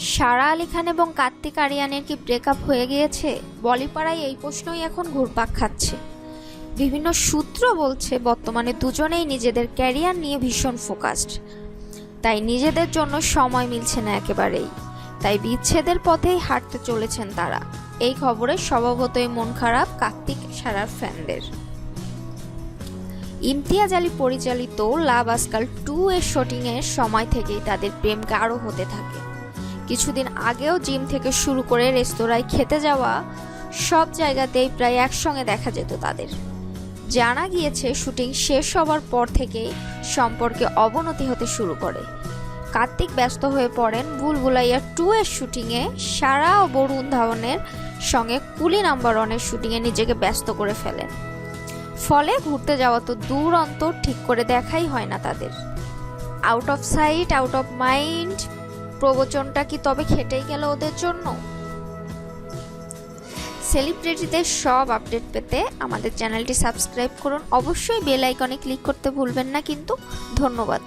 সারা আলী খান এবং কার্তিক আরিয়ানের কি ব্রেকআপ হয়ে গিয়েছে? বলিপাড়ায় এই প্রশ্নই এখন ঘুরপাক খাচ্ছে। বিভিন্ন সূত্র বলছে, বর্তমানে দুজনেই নিজেদের ক্যারিয়ার নিয়ে ভীষণ ফোকাসড তাই নিজেদের জন্য সময় মিলছে না একেবারেই। তাই বিচ্ছেদের পথেই হাঁটতে চলেছেন তারা। এই খবরে স্বভাবতই মন খারাপ কার্তিক সারার ফ্যানদের। ইমতিয়াজ আলী পরিচালিত লাভ আজকাল টু এর শুটিংয়ের সময় থেকেই তাদের প্রেম গাঢ় হতে থাকে। কিছুদিন আগেও জিম থেকে শুরু করে রেস্তোরাঁয় খেতে যাওয়া সব জায়গাতেই প্রায় একসঙ্গে দেখা যেত তাদের। জানা গিয়েছে, শুটিং শেষ হবার পর থেকেই সম্পর্কে অবনতি হতে শুরু করে। কার্তিক ব্যস্ত হয়ে পড়েন ভুলভুলাইয়া টু এর শুটিংয়ে। সারা ও বরুণ ধাওয়ানের সঙ্গে কুলি নাম্বার ওয়ানের শুটিংয়ে নিজেকে ব্যস্ত করে ফেলেন। ফলে ঘুরতে যাওয়া তো দূর অন্তর ঠিক করে দেখাই হয় না তাদের। Out of sight out of mind প্রবচনটা কি তবে খেটেই গেল ওদের জন্য? সেলিব্রিটিদের সব আপডেট পেতে আমাদের চ্যানেলটি সাবস্ক্রাইব করুন। অবশ্যই বেল আইকনে ক্লিক করতে ভুলবেন না কিন্তু। ধন্যবাদ।